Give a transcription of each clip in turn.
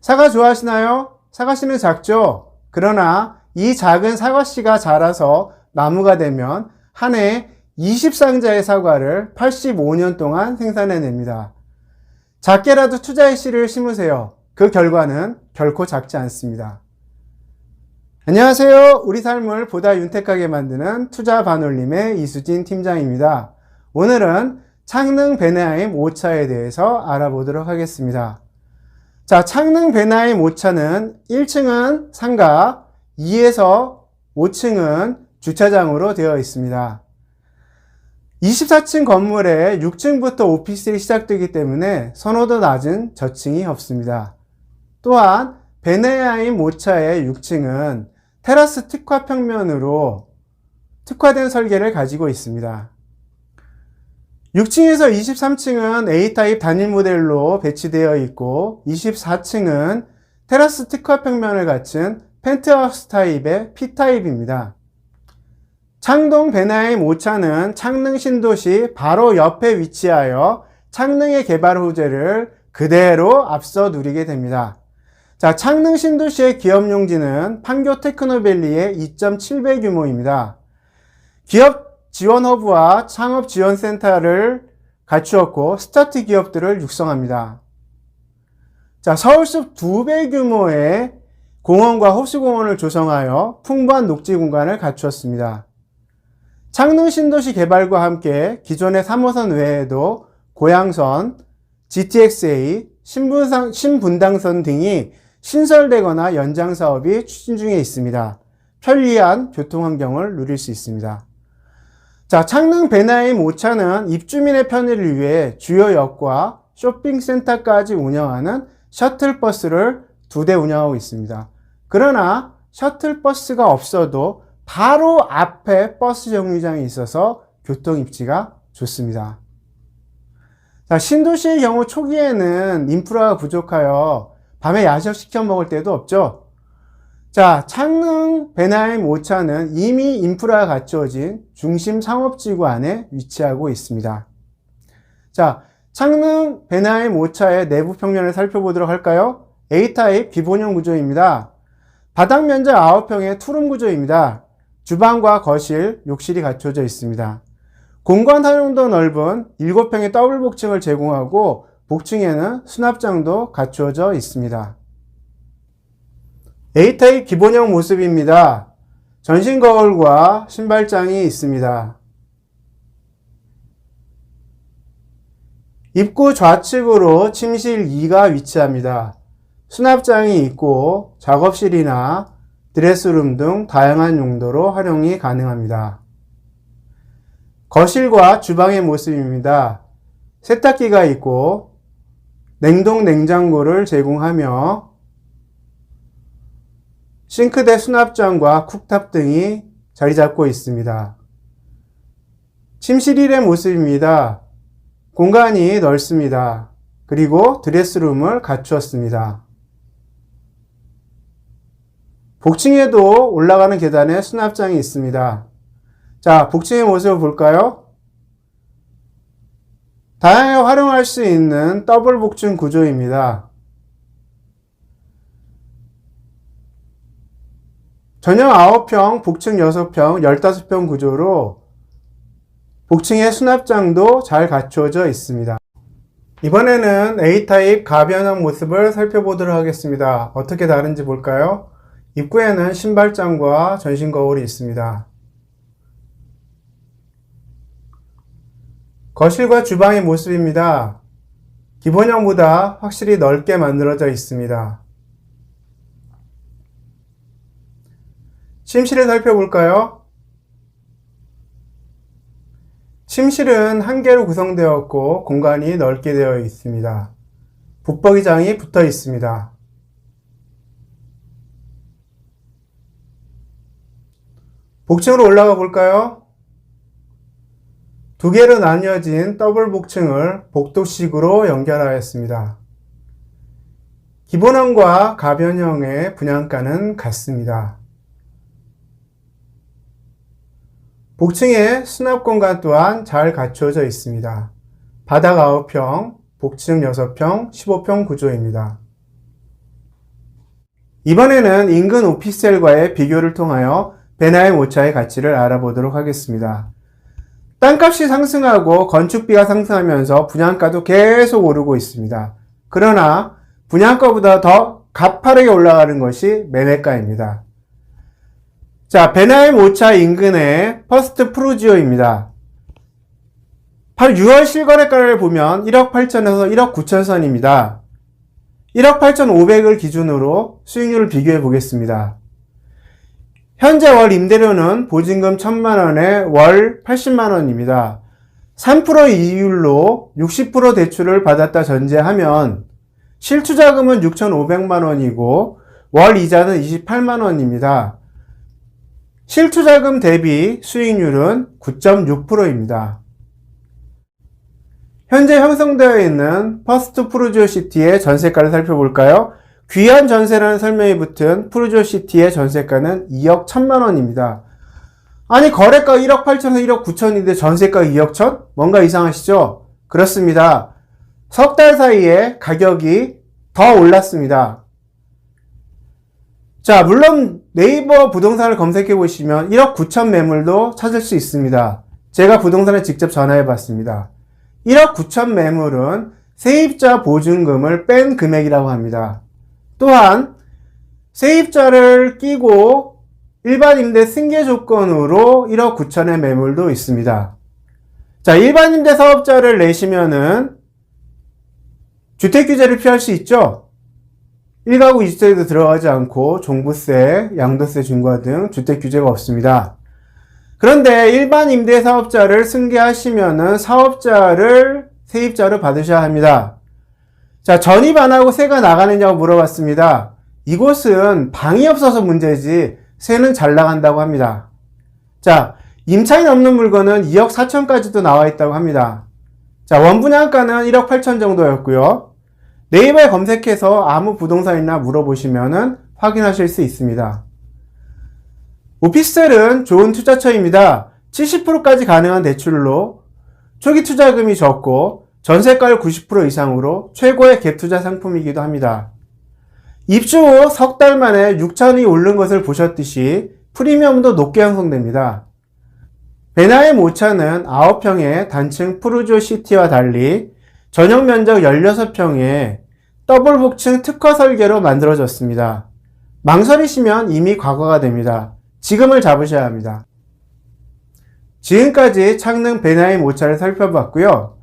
사과 좋아하시나요? 사과씨는 작죠? 그러나 이 작은 사과씨가 자라서 나무가 되면 한해 20상자의 사과를 85년 동안 생산해냅니다. 작게라도 투자의 씨를 심으세요. 그 결과는 결코 작지 않습니다. 안녕하세요. 우리 삶을 보다 윤택하게 만드는 투자 반올림의 이수진 팀장입니다. 오늘은 창능 베네하임 5차에 대해서 알아보도록 하겠습니다. 자, 창능 베나임 5차는 1층은 상가, 2에서 5층은 주차장으로 되어 있습니다. 24층 건물에 6층부터 오피스텔이 시작되기 때문에 선호도 낮은 저층이 없습니다. 또한 베네하임 5차의 6층은 테라스 특화 평면으로 특화된 설계를 가지고 있습니다. 6층에서 23층은 A타입 단일 모델로 배치되어 있고 24층은 테라스 특화 평면을 갖춘 펜트하우스 타입의 P타입입니다. 창동 베나임 5차는 창릉 신도시 바로 옆에 위치하여 창릉의 개발 호재를 그대로 앞서 누리게 됩니다. 자, 창릉 신도시의 기업 용지는 판교 테크노밸리의 2.7배 규모입니다. 기업 지원 허브와 창업 지원 센터를 갖추었고 스타트 기업들을 육성합니다. 자, 서울숲 2배 규모의 공원과 호수공원을 조성하여 풍부한 녹지 공간을 갖추었습니다. 창릉 신도시 개발과 함께 기존의 3호선 외에도 고양선, GTX-A, 신분상, 신분당선 등이 신설되거나 연장 사업이 추진 중에 있습니다. 편리한 교통 환경을 누릴 수 있습니다. 자, 창릉 베나임 5차는 입주민의 편의를 위해 주요 역과 쇼핑센터까지 운영하는 셔틀버스를 두 대 운영하고 있습니다. 그러나 셔틀버스가 없어도 바로 앞에 버스 정류장이 있어서 교통 입지가 좋습니다. 자, 신도시의 경우 초기에는 인프라가 부족하여 밤에 야식 시켜 먹을 때도 없죠. 자, 창릉 베나임 5차는 이미 인프라가 갖추어진 중심 상업지구 안에 위치하고 있습니다. 자, 창릉 베나임 5차의 내부 평면을 살펴보도록 할까요? A타입 기본형 구조입니다. 바닥 면적 9평의 투룸 구조입니다. 주방과 거실, 욕실이 갖춰져 있습니다. 공간 활용도 넓은 7평의 더블 복층을 제공하고 복층에는 수납장도 갖추어져 있습니다. A타입 기본형 모습입니다. 전신 거울과 신발장이 있습니다. 입구 좌측으로 침실 2가 위치합니다. 수납장이 있고 작업실이나 드레스룸 등 다양한 용도로 활용이 가능합니다. 거실과 주방의 모습입니다. 세탁기가 있고 냉동 냉장고를 제공하며 싱크대 수납장과 쿡탑 등이 자리 잡고 있습니다. 침실 1의 모습입니다. 공간이 넓습니다. 그리고 드레스룸을 갖추었습니다. 복층에도 올라가는 계단에 수납장이 있습니다. 자, 복층의 모습을 볼까요? 다양하게 활용할 수 있는 더블 복층 구조입니다. 전용 9평, 복층 6평, 15평 구조로 복층의 수납장도 잘 갖추어져 있습니다. 이번에는 A타입 가변형 모습을 살펴보도록 하겠습니다. 어떻게 다른지 볼까요? 입구에는 신발장과 전신 거울이 있습니다. 거실과 주방의 모습입니다. 기본형보다 확실히 넓게 만들어져 있습니다. 침실을 살펴볼까요? 침실은 한 개로 구성되었고 공간이 넓게 되어 있습니다. 붙박이장이 붙어 있습니다. 복층으로 올라가 볼까요? 두 개로 나뉘어진 더블 복층을 복도식으로 연결하였습니다. 기본형과 가변형의 분양가는 같습니다. 복층의 수납 공간 또한 잘 갖추어져 있습니다. 바닥 9평, 복층 6평, 15평 구조입니다. 이번에는 인근 오피스텔과의 비교를 통하여 베나임 오차의 가치를 알아보도록 하겠습니다. 땅값이 상승하고 건축비가 상승하면서 분양가도 계속 오르고 있습니다. 그러나 분양가보다 더 가파르게 올라가는 것이 매매가입니다. 자, 베나임 오차 인근의 퍼스트 프루지오입니다. 6월 실거래가를 보면 1억 8천에서 1억 9천 선입니다. 1억 8천 5백을 기준으로 수익률을 비교해 보겠습니다. 현재 월 임대료는 보증금 1000만원에 월 80만원입니다. 3% 이율로 60% 대출을 받았다 전제하면 실투자금은 6,500만원이고 월 이자는 28만원입니다. 실투자금 대비 수익률은 9.6%입니다. 현재 형성되어 있는 퍼스트 프루지오 시티의 전세가를 살펴볼까요? 귀한 전세라는 설명이 붙은 프루지오 시티의 전세가는 2억 1천만 원입니다. 아니 거래가 1억 8천에서 1억 9천인데 전세가 2억 1천? 뭔가 이상하시죠? 그렇습니다. 석 달 사이에 가격이 더 올랐습니다. 자, 물론 네이버 부동산을 검색해 보시면 1억 9천 매물도 찾을 수 있습니다. 제가 부동산에 직접 전화해 봤습니다. 1억 9천 매물은 세입자 보증금을 뺀 금액이라고 합니다. 또한 세입자를 끼고 일반 임대 승계 조건으로 1억 9천의 매물도 있습니다. 자, 일반 임대 사업자를 내시면은 주택 규제를 피할 수 있죠? 1가구 2주택에도 들어가지 않고 종부세, 양도세 중과 등 주택 규제가 없습니다. 그런데 일반 임대 사업자를 승계하시면은 사업자를 세입자로 받으셔야 합니다. 자, 전입 안 하고 세가 나가느냐고 물어봤습니다. 이곳은 방이 없어서 문제지 세는 잘 나간다고 합니다. 자, 임차인 없는 물건은 2억 4천까지도 나와 있다고 합니다. 자, 원분양가는 1억 8천 정도였고요. 네이버에 검색해서 아무 부동산이나 물어보시면은 확인하실 수 있습니다. 오피스텔은 좋은 투자처입니다. 70%까지 가능한 대출로 초기 투자금이 적고 전세가율 90% 이상으로 최고의 갭 투자 상품이기도 합니다. 입주 후 석 달 만에 6천이 오른 것을 보셨듯이 프리미엄도 높게 형성됩니다. 베나임 5차는 9평의 단층 프루조 시티와 달리 전용 면적 16평에 더블 복층 특화 설계로 만들어졌습니다. 망설이시면 이미 과거가 됩니다. 지금을 잡으셔야 합니다. 지금까지 창릉 베나임 5차를 살펴봤고요.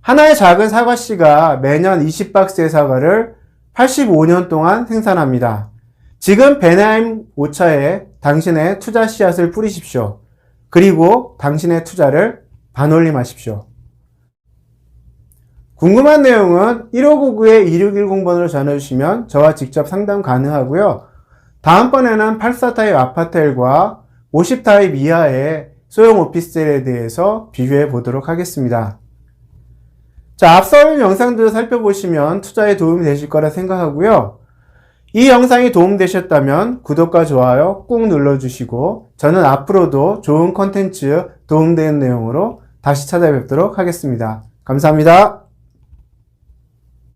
하나의 작은 사과씨가 매년 20박스의 사과를 85년 동안 생산합니다. 지금 베나임 5차에 당신의 투자 씨앗을 뿌리십시오. 그리고 당신의 투자를 반올림하십시오. 궁금한 내용은 1599-2610번으로 전해주시면 저와 직접 상담 가능하고요. 다음번에는 84타입 아파텔과 50타입 이하의 소형 오피스텔에 대해서 비교해 보도록 하겠습니다. 자, 앞서 영상들을 살펴보시면 투자에 도움이 되실 거라 생각하고요. 이 영상이 도움되셨다면 구독과 좋아요 꾹 눌러주시고 저는 앞으로도 좋은 컨텐츠 도움되는 내용으로 다시 찾아뵙도록 하겠습니다. 감사합니다.